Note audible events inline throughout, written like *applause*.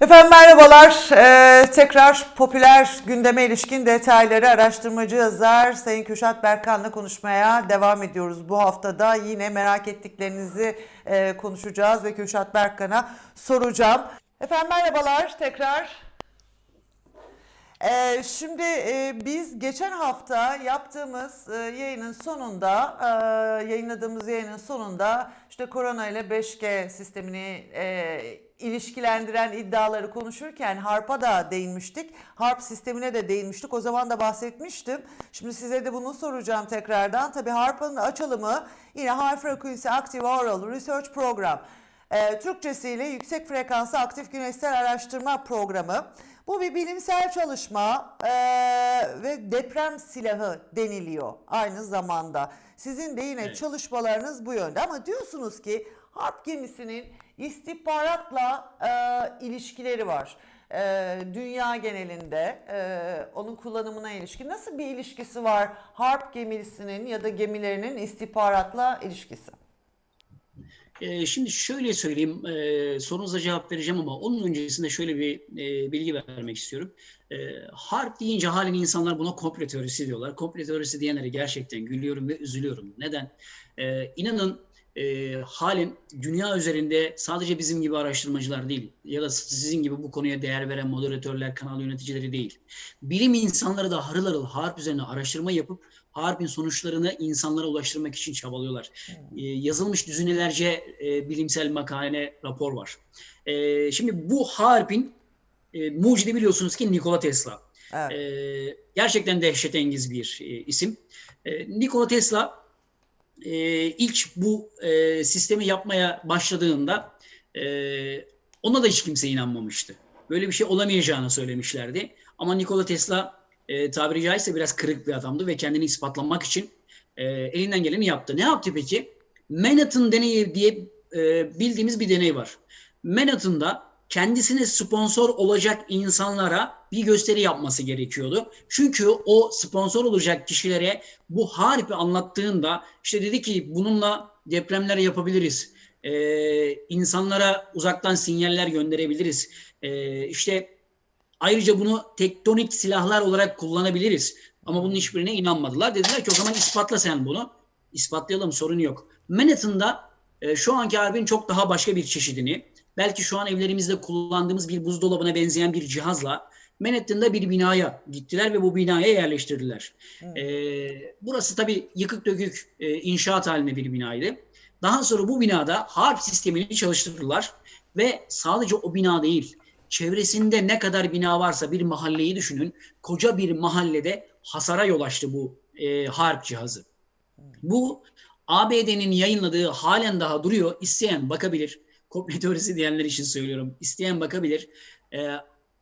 Efendim merhabalar. Ee, tekrar popüler gündeme ilişkin detayları araştırmacı yazar Sayın Kürşat Berkan'la konuşmaya devam ediyoruz. Bu haftada yine merak ettiklerinizi e, konuşacağız ve Kürşat Berkan'a soracağım. Efendim merhabalar tekrar. Ee, şimdi e, biz geçen hafta yaptığımız e, yayının sonunda, e, yayınladığımız yayının sonunda işte korona ile 5G sistemini e, ilişkilendiren iddiaları konuşurken HARP'a da değinmiştik. HARP sistemine de değinmiştik. O zaman da bahsetmiştim. Şimdi size de bunu soracağım tekrardan. Tabii HARP'ın açılımı yine High Frequency Active Oral Research Program. E, Türkçesiyle Yüksek Frekanslı Aktif Güneşsel Araştırma Programı. Bu bir bilimsel çalışma e, ve deprem silahı deniliyor aynı zamanda. Sizin de yine Evet. çalışmalarınız bu yönde ama diyorsunuz ki harp gemisinin istihbaratla e, ilişkileri var. E, dünya genelinde e, onun kullanımına ilişkin nasıl bir ilişkisi var harp gemisinin ya da gemilerinin istihbaratla ilişkisi? Ee, şimdi şöyle söyleyeyim, e, sorunuza cevap vereceğim ama onun öncesinde şöyle bir e, bilgi vermek istiyorum. E, harp deyince halen insanlar buna komplo teorisi diyorlar. Komplo teorisi diyenlere gerçekten gülüyorum ve üzülüyorum. Neden? E, inanın e, halen dünya üzerinde sadece bizim gibi araştırmacılar değil ya da sizin gibi bu konuya değer veren moderatörler, kanal yöneticileri değil. Bilim insanları da harıl harıl harp üzerine araştırma yapıp harpin sonuçlarını insanlara ulaştırmak için çabalıyorlar. E, yazılmış düzinelerce e, bilimsel makale, rapor var. E, şimdi bu harpin e, mucidi biliyorsunuz ki Nikola Tesla. Evet. E, gerçekten dehşetengiz bir e, isim. E, Nikola Tesla e, ilk bu e, sistemi yapmaya başladığında e, ona da hiç kimse inanmamıştı. Böyle bir şey olamayacağını söylemişlerdi. Ama Nikola Tesla e, tabiri caizse biraz kırık bir adamdı ve kendini ispatlamak için e, elinden geleni yaptı. Ne yaptı peki? Manhattan deneyi diye e, bildiğimiz bir deney var. Manhattan'da kendisine sponsor olacak insanlara bir gösteri yapması gerekiyordu. Çünkü o sponsor olacak kişilere bu harbi anlattığında işte dedi ki bununla depremler yapabiliriz. Ee, insanlara uzaktan sinyaller gönderebiliriz. Ee, işte ayrıca bunu tektonik silahlar olarak kullanabiliriz. Ama bunun hiçbirine inanmadılar. Dediler ki o zaman ispatla sen bunu. İspatlayalım sorun yok. Manhattan'da e, şu anki harbin çok daha başka bir çeşidini belki şu an evlerimizde kullandığımız bir buzdolabına benzeyen bir cihazla Manhattan'da bir binaya gittiler ve bu binaya yerleştirdiler. Ee, burası tabii yıkık dökük e, inşaat halinde bir binaydı. Daha sonra bu binada harp sistemini çalıştırdılar ve sadece o bina değil, çevresinde ne kadar bina varsa bir mahalleyi düşünün. Koca bir mahallede hasara yol açtı bu e, harp cihazı. Bu ABD'nin yayınladığı halen daha duruyor. İsteyen bakabilir. Komple teorisi diyenler için söylüyorum. İsteyen bakabilir. Ee,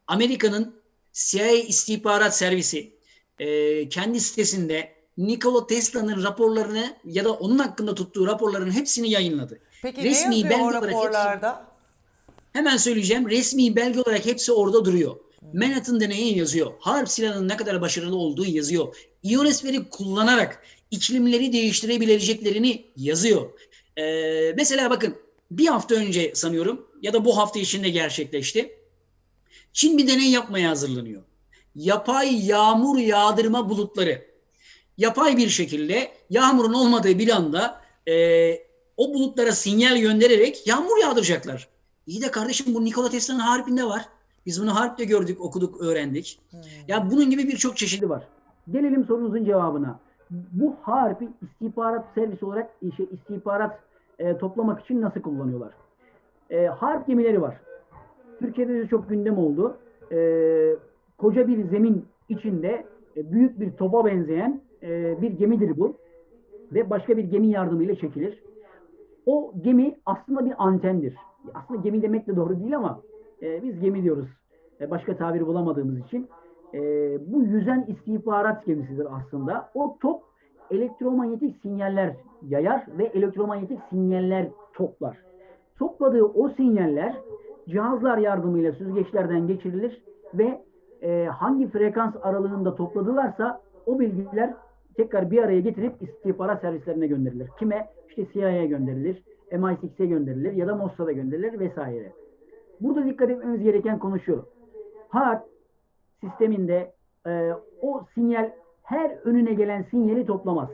Amerika'nın CIA istihbarat servisi e, kendi sitesinde Nikola Tesla'nın raporlarını ya da onun hakkında tuttuğu raporların hepsini yayınladı. Peki Resmi ne yazıyor o raporlarda? Hemen söyleyeceğim. Resmi belge olarak hepsi orada duruyor. Manhattan deneyi yazıyor. Harp silahının ne kadar başarılı olduğu yazıyor. İyonosferi kullanarak iklimleri değiştirebileceklerini yazıyor. Ee, mesela bakın bir hafta önce sanıyorum ya da bu hafta içinde gerçekleşti. Çin bir deney yapmaya hazırlanıyor. Yapay yağmur yağdırma bulutları. Yapay bir şekilde yağmurun olmadığı bir anda e, o bulutlara sinyal göndererek yağmur yağdıracaklar. İyi de kardeşim bu Nikola Tesla'nın harpinde var. Biz bunu harpte gördük, okuduk, öğrendik. Ya bunun gibi birçok çeşidi var. Gelelim sorunuzun cevabına. Bu harpi istihbarat servisi olarak şey, istihbarat e, toplamak için nasıl kullanıyorlar? E, harp gemileri var. Türkiye'de de çok gündem oldu. E, koca bir zemin içinde e, büyük bir topa benzeyen e, bir gemidir bu. Ve başka bir gemi yardımıyla çekilir. O gemi aslında bir antendir. Aslında gemi demek de doğru değil ama e, biz gemi diyoruz. E, başka tabir bulamadığımız için. E, bu yüzen istihbarat gemisidir aslında. O top elektromanyetik sinyaller yayar ve elektromanyetik sinyaller toplar. Topladığı o sinyaller cihazlar yardımıyla süzgeçlerden geçirilir ve e, hangi frekans aralığında topladılarsa o bilgiler tekrar bir araya getirip istihbarat servislerine gönderilir. Kime? İşte CIA'ya gönderilir, MI6'e gönderilir ya da Mossad'a gönderilir vesaire. Burada dikkat etmemiz gereken konu şu. HARP sisteminde e, o sinyal her önüne gelen sinyali toplamaz.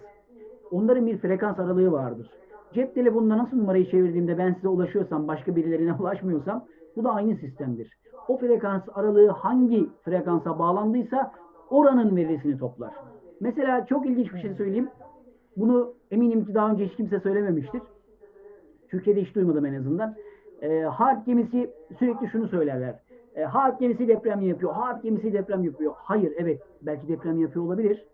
Onların bir frekans aralığı vardır. Cep telefonunda nasıl numarayı çevirdiğimde ben size ulaşıyorsam, başka birilerine *laughs* ulaşmıyorsam bu da aynı sistemdir. O frekans aralığı hangi frekansa bağlandıysa oranın verisini toplar. Mesela çok ilginç bir şey söyleyeyim. Bunu eminim ki daha önce hiç kimse söylememiştir. Türkiye'de hiç duymadım en azından. E, harp gemisi sürekli şunu söylerler. E, harp gemisi deprem yapıyor. Harp gemisi deprem yapıyor. Hayır evet belki deprem yapıyor olabilir.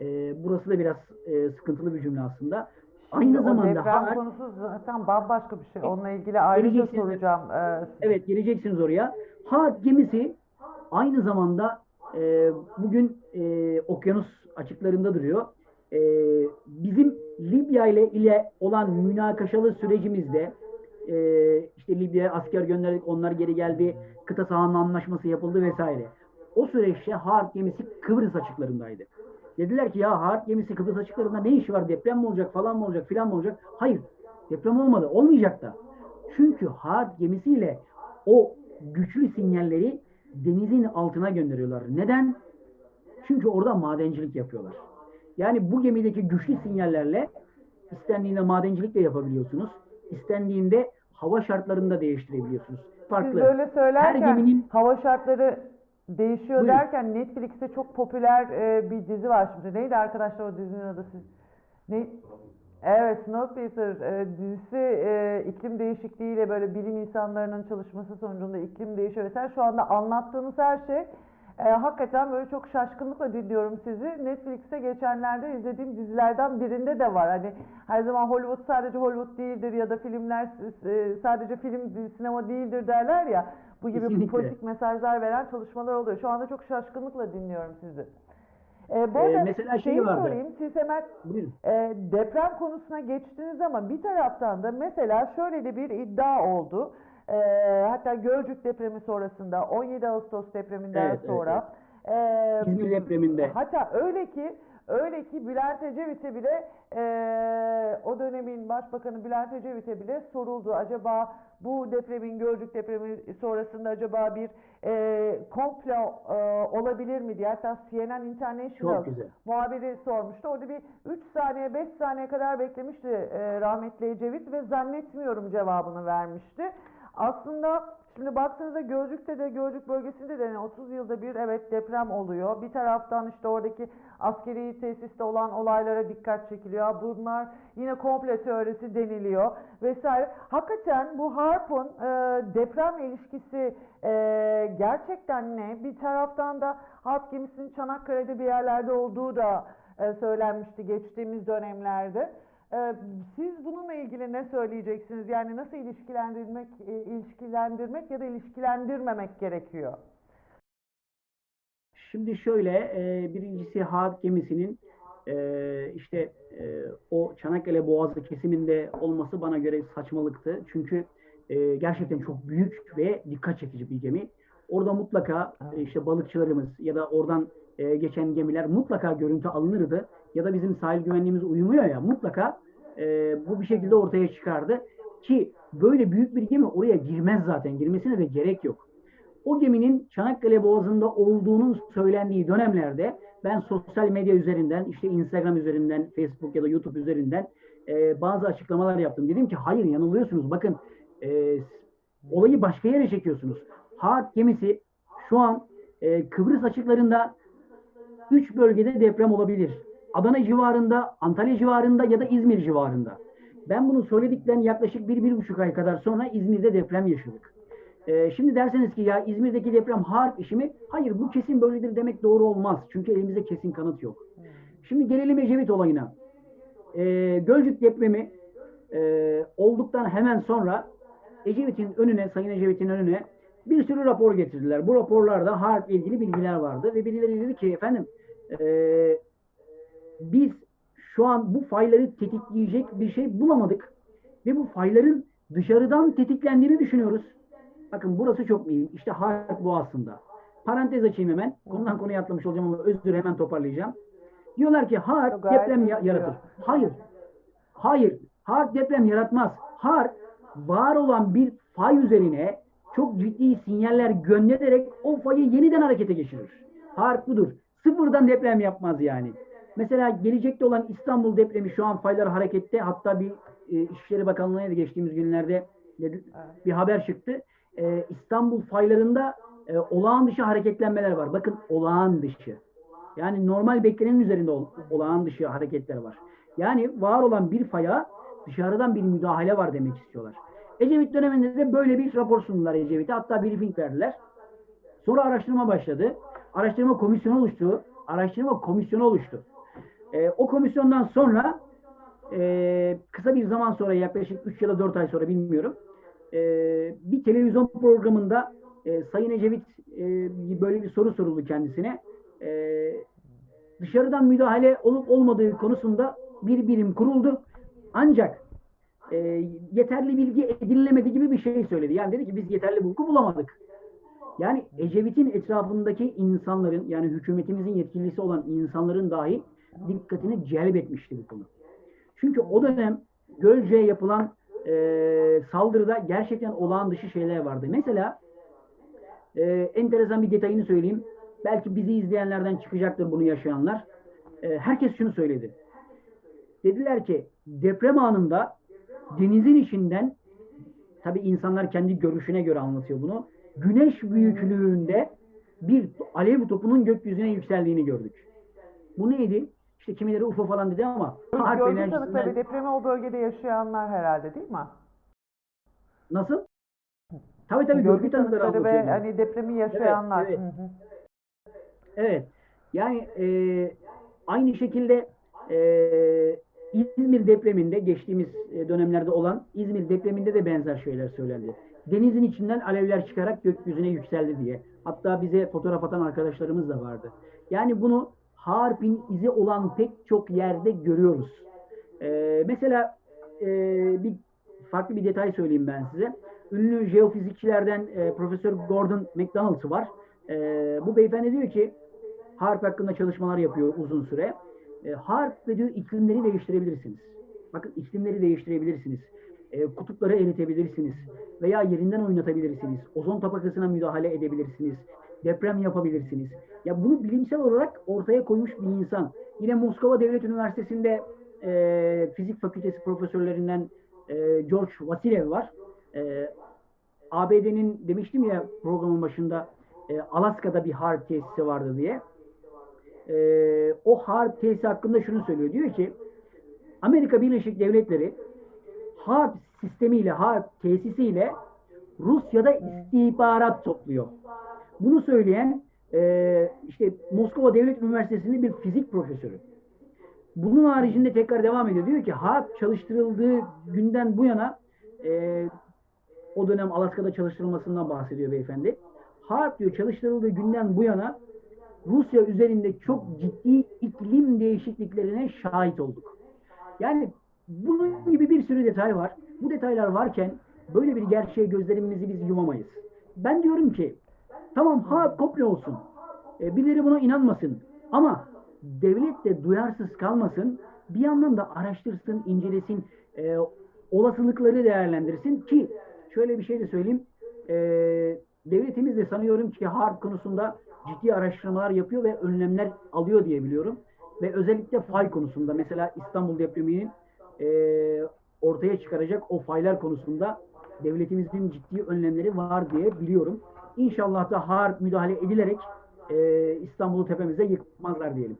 E, burası da biraz e, sıkıntılı bir cümle aslında. Aynı O zamanda deprem harp, konusu zaten bambaşka bir şey. Onunla ilgili ayrıca soracağım. Ee, evet geleceksiniz oraya. Harp gemisi aynı zamanda e, bugün e, okyanus açıklarında duruyor. E, bizim Libya ile ile olan münakaşalı sürecimizde e, işte Libya'ya asker gönderdik, onlar geri geldi, kıta sahanlı anlaşması yapıldı vesaire. O süreçte Harp gemisi Kıbrıs açıklarındaydı. Dediler ki ya Harp gemisi Kıbrıs açıklarında ne işi var? Deprem mi olacak falan mı olacak filan mı olacak? Hayır. Deprem olmadı. Olmayacak da. Çünkü Harp gemisiyle o güçlü sinyalleri denizin altına gönderiyorlar. Neden? Çünkü orada madencilik yapıyorlar. Yani bu gemideki güçlü sinyallerle istendiğinde madencilik de yapabiliyorsunuz. İstendiğinde hava şartlarını da değiştirebiliyorsunuz. Farklı. Siz böyle söylerken Her geminin- hava şartları değişiyor Buyurun. derken Netflix'te çok popüler e, bir dizi var şimdi. Neydi arkadaşlar o dizinin adı siz? Ne? Evet Snowpiercer e, dizisi e, iklim değişikliğiyle böyle bilim insanlarının çalışması sonucunda iklim değişiyor vesaire. Şu anda anlattığınız her şey e, hakikaten böyle çok şaşkınlıkla dinliyorum sizi. Netflix'te geçenlerde izlediğim dizilerden birinde de var. Hani her zaman Hollywood sadece Hollywood değildir ya da filmler e, sadece film sinema değildir derler ya. Bu gibi Kesinlikle. politik mesajlar veren çalışmalar oluyor. Şu anda çok şaşkınlıkla dinliyorum sizi. E, bu Ee, arada mesela şey şeyi vardı. sorayım. Siz hemen Buyurun. e, deprem konusuna geçtiniz ama bir taraftan da mesela şöyle de bir iddia oldu. E, hatta Gölcük depremi sonrasında 17 Ağustos depreminden Evet, evet, sonra e, İzmir depreminde. Hatta öyle ki öyle ki Bülent Ecevit'e bile e, o dönemin başbakanı Bülent Ecevit'e bile soruldu. Acaba bu depremin Gölcük depremi sonrasında acaba bir e, komplo e, olabilir mi diye. Hatta CNN International muhabiri sormuştu. Orada bir 3 saniye 5 saniye kadar beklemişti e, rahmetli Ecevit ve zannetmiyorum cevabını vermişti. Aslında şimdi baktığınızda Gölcük'te de Gölcük bölgesinde de yani 30 yılda bir evet deprem oluyor. Bir taraftan işte oradaki askeri tesiste olan olaylara dikkat çekiliyor. Bunlar yine komple teorisi deniliyor vesaire. Hakikaten bu Harp'un e, depremle ilişkisi e, gerçekten ne? Bir taraftan da Harp gemisinin Çanakkale'de bir yerlerde olduğu da e, söylenmişti geçtiğimiz dönemlerde. Ee, Siz bununla ilgili ne söyleyeceksiniz? Yani nasıl ilişkilendirmek, e, ilişkilendirmek ya da ilişkilendirmemek gerekiyor? Şimdi şöyle, e, birincisi Harp gemisinin e, işte e, o Çanakkale Boğazı kesiminde olması bana göre saçmalıktı. Çünkü e, gerçekten çok büyük ve dikkat çekici bir gemi. Orada mutlaka e, işte balıkçılarımız ya da oradan e, geçen gemiler mutlaka görüntü alınırdı. Ya da bizim sahil güvenliğimiz uyumuyor ya mutlaka e, bu bir şekilde ortaya çıkardı. Ki böyle büyük bir gemi oraya girmez zaten. Girmesine de gerek yok o geminin Çanakkale Boğazı'nda olduğunun söylendiği dönemlerde ben sosyal medya üzerinden, işte Instagram üzerinden, Facebook ya da YouTube üzerinden e, bazı açıklamalar yaptım. Dedim ki hayır yanılıyorsunuz. Bakın e, olayı başka yere çekiyorsunuz. Harp gemisi şu an e, Kıbrıs açıklarında 3 bölgede deprem olabilir. Adana civarında, Antalya civarında ya da İzmir civarında. Ben bunu söyledikten yaklaşık bir, bir buçuk ay kadar sonra İzmir'de deprem yaşadık. Ee, şimdi derseniz ki ya İzmir'deki deprem harp işi mi? Hayır bu kesin böyledir demek doğru olmaz. Çünkü elimizde kesin kanıt yok. Şimdi gelelim Ecevit olayına. Ee, Gölcük depremi e, olduktan hemen sonra Ecevit'in önüne, Sayın Ecevit'in önüne bir sürü rapor getirdiler. Bu raporlarda harp ilgili bilgiler vardı ve birileri dedi ki efendim e, biz şu an bu fayları tetikleyecek bir şey bulamadık ve bu fayların dışarıdan tetiklendiğini düşünüyoruz. Bakın burası çok mühim. İşte harp bu aslında. Parantez açayım hemen. Konudan konuya atlamış olacağım ama özür hemen toparlayacağım. Diyorlar ki harp deprem ya- gidiyor. yaratır. Hayır. Hayır. Harp deprem yaratmaz. Harp var olan bir fay üzerine çok ciddi sinyaller göndererek o fayı yeniden harekete geçirir. Harp budur. Sıfırdan deprem yapmaz yani. Mesela gelecekte olan İstanbul depremi şu an faylar harekette. Hatta bir e, İçişleri Bakanlığı'na da geçtiğimiz günlerde dedi- bir haber çıktı. E, İstanbul faylarında e, olağan dışı hareketlenmeler var. Bakın olağan dışı. Yani normal beklenenin üzerinde ol- olağan dışı hareketler var. Yani var olan bir faya dışarıdan bir müdahale var demek istiyorlar. Ecevit döneminde de böyle bir rapor sundular Ecevit'e. Hatta briefing verdiler. Sonra araştırma başladı. Araştırma komisyonu oluştu. Araştırma komisyonu oluştu. Ee, o komisyondan sonra e, kısa bir zaman sonra yaklaşık 3 ya da 4 ay sonra bilmiyorum e, bir televizyon programında e, Sayın Ecevit e, böyle bir soru soruldu kendisine. E, dışarıdan müdahale olup olmadığı konusunda bir birim kuruldu. Ancak e, yeterli bilgi edinilemedi gibi bir şey söyledi. Yani dedi ki biz yeterli bilgi bulamadık. Yani Ecevit'in etrafındaki insanların yani hükümetimizin yetkilisi olan insanların dahi dikkatini celbetmişti bu konu. Çünkü o dönem Gölce'ye yapılan e, saldırıda gerçekten olağan dışı şeyler vardı. Mesela e, enteresan bir detayını söyleyeyim. Belki bizi izleyenlerden çıkacaktır bunu yaşayanlar. E, herkes şunu söyledi. Dediler ki deprem anında denizin içinden tabi insanlar kendi görüşüne göre anlatıyor bunu. Güneş büyüklüğünde bir alev topunun gökyüzüne yükseldiğini gördük. Bu neydi? İşte kimileri UFO falan dedi ama harp Görgü enerjisinden- tanıkları depremi o bölgede yaşayanlar herhalde değil mi? Nasıl? Tabii tabii görgü tanıkları ve hani depremi yaşayanlar. evet. Hı hı. Evet. Yani e, aynı şekilde e, İzmir depreminde geçtiğimiz e, dönemlerde olan İzmir depreminde de benzer şeyler söylendi. Denizin içinden alevler çıkarak gökyüzüne yükseldi diye. Hatta bize fotoğraf atan arkadaşlarımız da vardı. Yani bunu Harp'in izi olan pek çok yerde görüyoruz. E, mesela e, bir farklı bir detay söyleyeyim ben size. Ünlü jeofizikçilerden e, Profesör Gordon McDonald var. E, bu beyefendi diyor ki harp hakkında çalışmalar yapıyor uzun süre. E, harp ve diyor iklimleri değiştirebilirsiniz. Bakın iklimleri değiştirebilirsiniz. E, kutupları eritebilirsiniz. Veya yerinden oynatabilirsiniz. Ozon tabakasına müdahale edebilirsiniz. Deprem yapabilirsiniz. Ya bunu bilimsel olarak ortaya koymuş bir insan. Yine Moskova Devlet Üniversitesi'nde e, fizik fakültesi profesörlerinden e, George Vasilev var. E, ABD'nin demiştim ya programın başında e, Alaska'da bir harp tesisi vardı diye. E, o harp tesisi hakkında şunu söylüyor. Diyor ki Amerika Birleşik Devletleri harp sistemiyle, harp tesisiyle Rusya'da istihbarat topluyor. Bunu söyleyen e, işte Moskova Devlet Üniversitesi'nde bir fizik profesörü. Bunun haricinde tekrar devam ediyor. Diyor ki harp çalıştırıldığı günden bu yana e, o dönem Alaska'da çalıştırılmasından bahsediyor beyefendi. Harp diyor çalıştırıldığı günden bu yana Rusya üzerinde çok ciddi iklim değişikliklerine şahit olduk. Yani bunun gibi bir sürü detay var. Bu detaylar varken böyle bir gerçeğe gözlerimizi biz yumamayız. Ben diyorum ki tamam harp komple olsun. E, birileri buna inanmasın. Ama devlet de duyarsız kalmasın. Bir yandan da araştırsın, incelesin, e, olasılıkları değerlendirsin ki şöyle bir şey de söyleyeyim. E, devletimiz de sanıyorum ki harp konusunda ciddi araştırmalar yapıyor ve önlemler alıyor diye biliyorum. Ve özellikle fay konusunda mesela İstanbul depreminin e, ortaya çıkaracak o faylar konusunda devletimizin ciddi önlemleri var diye biliyorum. İnşallah da harp müdahale edilerek e, İstanbul'u tepemize yıkmazlar diyelim.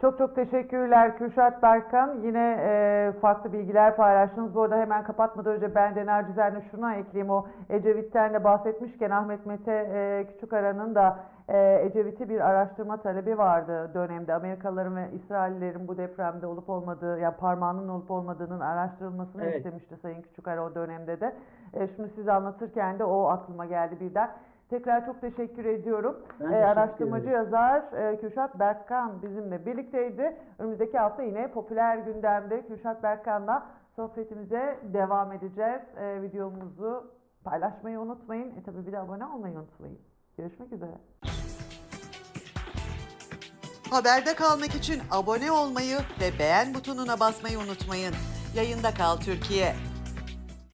Çok çok teşekkürler Kürşat Berkan. Yine e, farklı bilgiler paylaştınız. Bu arada hemen kapatmadan önce ben de nacizane şuna ekleyeyim. O Ecevit'ten de bahsetmişken Ahmet Mete e, Küçükara'nın da e, Ecevit'i bir araştırma talebi vardı dönemde. Amerikalıların ve İsraillerin bu depremde olup olmadığı, yani parmağının olup olmadığının araştırılmasını Evet. istemişti Sayın Küçükara o dönemde de. E, şimdi siz anlatırken de o aklıma geldi birden. Tekrar çok teşekkür ediyorum. Ben E, teşekkür araştırmacı ederim. yazar e, Kürşat Berkan bizimle birlikteydi. Önümüzdeki hafta yine popüler gündemde Kürşat Berkan'la sohbetimize devam edeceğiz. E, videomuzu paylaşmayı unutmayın. E tabi bir de abone olmayı unutmayın. Görüşmek üzere. Haberde kalmak için abone olmayı ve beğen butonuna basmayı unutmayın. Yayında kal Türkiye.